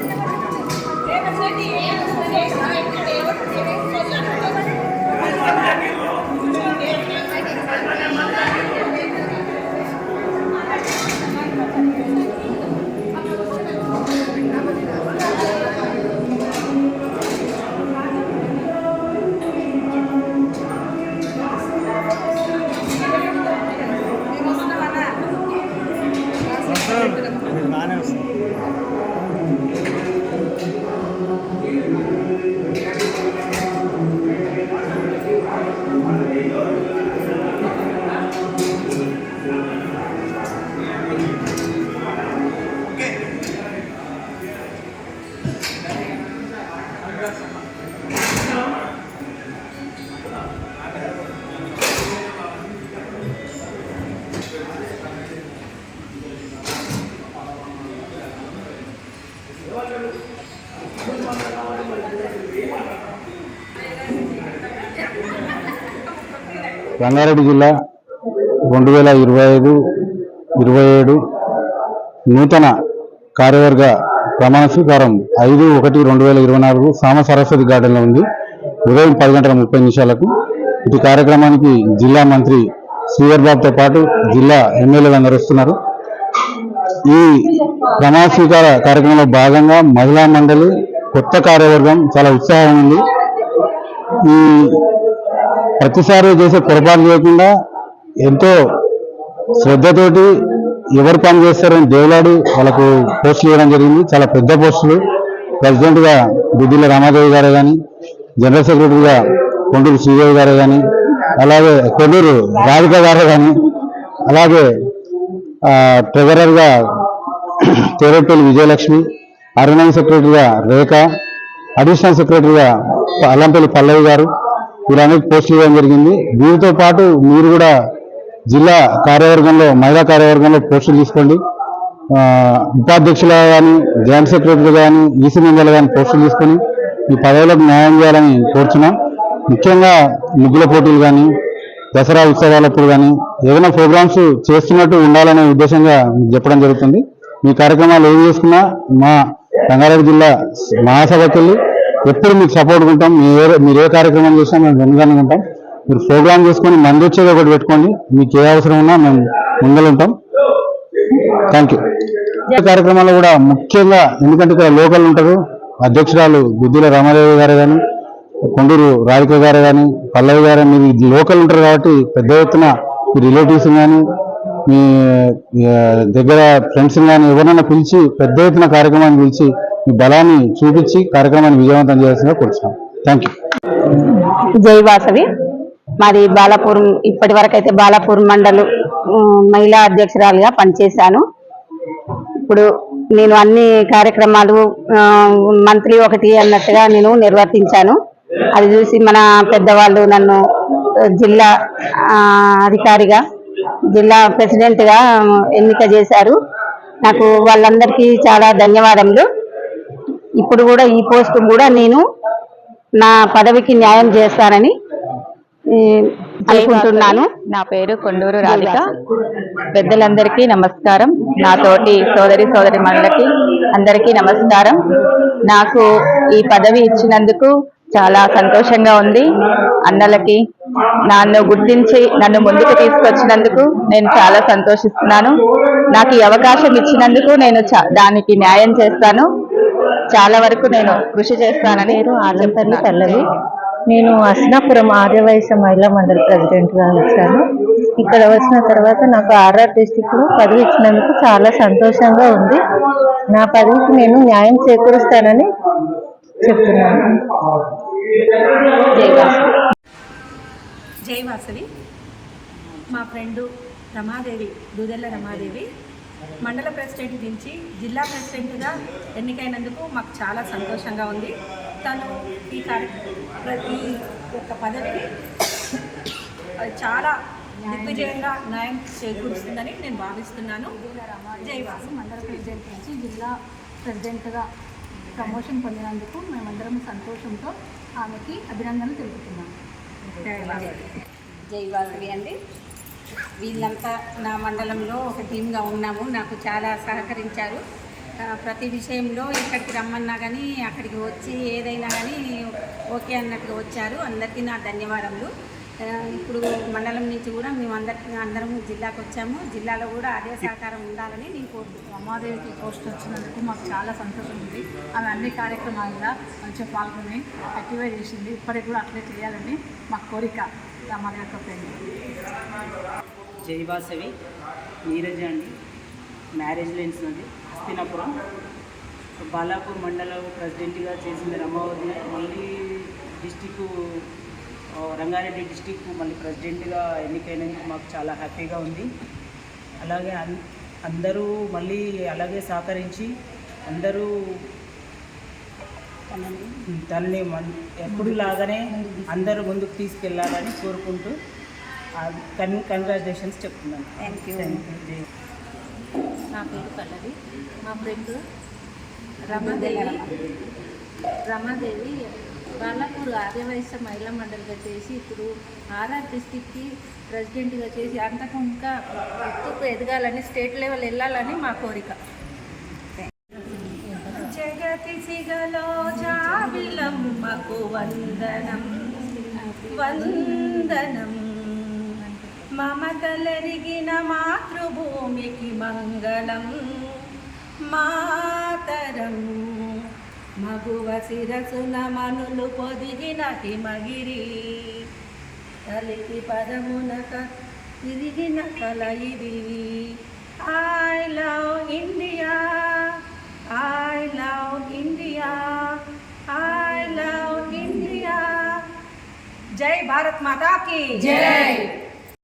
Vem, Marcelinho! Rangareddy జిల్లా రెండు వేల ఇరవై ఐదు ఇరవై ఏడు నూతన కార్యవర్గ ప్రమాణ స్వీకారం ఐదు ఒకటి రెండు వేల ఇరవై నాలుగు సామ సరస్వతి గార్డెన్లో ఉంది. ఉదయం పది గంటల ముప్పై నిమిషాలకు ఇటు కార్యక్రమానికి జిల్లా మంత్రి శ్రీధర్ బాబుతో పాటు జిల్లా ఎమ్మెల్యేలు అందరూ వస్తున్నారు. ఈ ప్రమాణ స్వీకార కార్యక్రమంలో భాగంగా మహిళా మండలి కొత్త కార్యవర్గం చాలా ఉత్సాహం ఉంది. ఈ ప్రతిసారి చేసే పొరపాటు చేయకుండా ఎంతో శ్రద్ధతోటి ఎవరు పని చేస్తారని దేవులాడి వాళ్ళకు పోస్టులు ఇవ్వడం జరిగింది. చాలా పెద్ద పోస్టులు. ప్రెసిడెంట్గా గా రామాదేవి గారే కానీ జనరల్ సెక్రటరీగా కొండూరు శ్రీదేవి గారే కానీ అలాగే కొండూరు రాధిక గారే కానీ అలాగే ట్రెజరర్గా ట్రెజరర్ విజయలక్ష్మి అరణ్యం సెక్రటరీగా రేఖ అడిషనల్ సెక్రటరీగా అల్లంపల్లి పల్లవి గారు వీరందరికీ పోస్టులు ఇవ్వడం జరిగింది. వీరితో పాటు మీరు కూడా జిల్లా కార్యవర్గంలో మహిళా కార్యవర్గంలో పోస్టులు తీసుకోండి. ఉపాధ్యక్షుల కానీ జాయింట్ సెక్రటరీలు కానీ ఈసీ మెంబర్లు కానీ పోస్టులు తీసుకొని ఈ పదవులకు న్యాయం చేయాలని కోరుచున్నాం. ముఖ్యంగా ముగ్గుల పోటీలు కానీ దసరా ఉత్సవాలప్పుడు కానీ ఏదైనా ప్రోగ్రామ్స్ చేస్తున్నట్టు ఉండాలనే ఉద్దేశంగా మీకు చెప్పడం జరుగుతుంది. మీ కార్యక్రమాలు ఏం చేసుకున్నా మా రంగారెడ్డి జిల్లా మహాసభకి వెళ్ళి ఎప్పుడు మీకు సపోర్ట్ ఉంటాం? ఏ మీరు ఏ కార్యక్రమం చేసినా మేము వెనుగానే ఉంటాం. మీరు ప్రోగ్రామ్ చేసుకొని మంది వచ్చేది ఒకటి పెట్టుకోండి. మీకు ఏ అవసరం ఉన్నా మేము ముందలుంటాం థ్యాంక్ యూ కార్యక్రమాల్లో కూడా ముఖ్యంగా ఎందుకంటే ఇక్కడ లోకల్ ఉంటారు. అధ్యక్షురాలు గుద్దుల రామాదేవి గారు కానీ కొండూరు రాధిక గారు కానీ పల్లవి గారు మీరు లోకల్ ఉంటారు కాబట్టి పెద్ద ఎత్తున మీ రిలేటివ్స్ కానీ మీ దగ్గర ఫ్రెండ్స్ కానీ ఎవరైనా పిలిచి పెద్ద ఎత్తున కార్యక్రమాన్ని పిలిచి బలాన్ని చూపించి కార్యక్రమాన్ని విజయవంతం చేయాల్సిందిగా కోరుతున్నాం థ్యాంక్ యూ జై వాసవి. మాది బాలాపూర్ ఇప్పటి వరకు అయితే బాలాపూర్ మండలు మహిళా అధ్యక్షురాలుగా పనిచేశాను. ఇప్పుడు నేను అన్ని కార్యక్రమాలు మంత్లీ ఒకటి అన్నట్టుగా నేను నిర్వర్తించాను. అది చూసి మన పెద్దవాళ్ళు నన్ను జిల్లా అధికారిగా జిల్లా ప్రెసిడెంట్గా ఎన్నిక చేశారు. నాకు వాళ్ళందరికీ చాలా ధన్యవాదములు. ఇప్పుడు కూడా ఈ పోస్ట్ కూడా నేను నా పదవికి న్యాయం చేస్తానని అనుకుంటున్నాను. నా పేరు కొండూరు రాధిక. పెద్దలందరికీ నమస్కారం. నా తోటి సోదరి సోదరి మనులకి అందరికీ నమస్కారం. నాకు ఈ పదవి ఇచ్చినందుకు చాలా సంతోషంగా ఉంది. అన్నలకి నన్ను గుర్తించి నన్ను ముందుకు తీసుకొచ్చినందుకు నేను చాలా సంతోషిస్తున్నాను. నాకు ఈ అవకాశం ఇచ్చినందుకు నేను దానికి న్యాయం చేస్తాను. చాలా వరకు నేను కృషి చేస్తానని ఆలంపల్లి పల్లవి నేను అస్నాపురం ఆర్యవయస మహిళా మండలి ప్రెసిడెంట్గా వచ్చాను. ఇక్కడ వచ్చిన తర్వాత నాకు ఆర్ఆర్ డిస్టిక్లో పదవి ఇచ్చినందుకు చాలా సంతోషంగా ఉంది. నా పదవికి నేను న్యాయం చేకూరుస్తానని చెప్తున్నాను. జై వాసవి. జై వాసవి. మా ఫ్రెండు రమాదేవి దూదెల్ల రమాదేవి. మండల ప్రెసిడెంట్ నుంచి జిల్లా ప్రెసిడెంట్గా ఎన్నికైనందుకు మాకు చాలా సంతోషంగా ఉంది. తను ఈ ఈ యొక్క పదవికి చాలా దిగ్విజయంగా న్యాయం చేకూరుస్తుందని నేను భావిస్తున్నాను. జై వాసు మండల ప్రెసిడెంట్ నుంచి జిల్లా ప్రెసిడెంట్గా ప్రమోషన్ పొందినందుకు మేమందరం సంతోషంతో ఆమెకి అభినందనలు తెలుపుతున్నాము జై వాసవి అండి. వీళ్ళంతా నా మండలంలో ఒక టీమ్గా ఉన్నాము. నాకు చాలా సహకరించారు. ప్రతి విషయంలో ఎక్కడికి రమ్మన్నా కానీ అక్కడికి వచ్చి ఏదైనా కానీ ఓకే అన్నట్టుగా వచ్చారు. అందరికీ నా ధన్యవాదములు. ఇప్పుడు మండలం నుంచి కూడా మేము అందరికి అందరం జిల్లాకు వచ్చాము. జిల్లాలో కూడా అదే సహకారం ఉండాలని నేను కోరుకుంటున్నాను. అమ్మాదేవికి పోస్ట్ వచ్చినందుకు మాకు చాలా సంతోషం ఉంది. ఆమె అన్ని కార్యక్రమాల్లో మంచిగా పాల్గొని యాక్టివేట్ చేసింది. ఇప్పటికి కూడా అట్లే చేయాలని మా కోరిక అమ్మాదేవి యొక్క జైవాసవి నీరజ అండి మ్యారేజ్ లైన్స్ నుండి హస్తినాపురం. బాలాపూర్ మండలం ప్రెసిడెంట్గా చేసింది రమావతి మళ్ళీ డిస్టిక్ రంగారెడ్డి డిస్టిక్ మళ్ళీ ప్రెసిడెంట్గా ఎన్నికైనందుకు మాకు చాలా హ్యాపీగా ఉంది. అలాగే అందరూ మళ్ళీ అలాగే సహకరించి అందరూ తనని ఎప్పుడు లాగానే అందరూ ముందుకు తీసుకెళ్ళాలని కోరుకుంటూ కన్ కంగ్రాచులేషన్స్ చెప్తున్నాను. థ్యాంక్ యూ థ్యాంక్ యూ నా పేరు పల్లవి. మా ఫ్రెండ్ రమాదేవి. రమాదేవి. బాలాపూర్ ఆర్యవైశ్య మహిళా మండలిగా చేసి ఇప్పుడు ఆర్ఆర్ డిస్టిక్కి ప్రెసిడెంట్గా చేసి అంతకు ఇంకా ఎత్తుకు ఎదగాలని స్టేట్ లెవెల్ వెళ్ళాలని మా కోరిక. జగతి సిగలో వందనం. వందనం. మమతలరిగిన మాతృభూమికి మంగళం. మాతరం మగువ శిరసున మనులు పొదిగిన హిమగిరి. కలికి పదమునక తిరిగిన కల ఇది. I love India I love India I love India జై భారత్ మాతాకి. జై.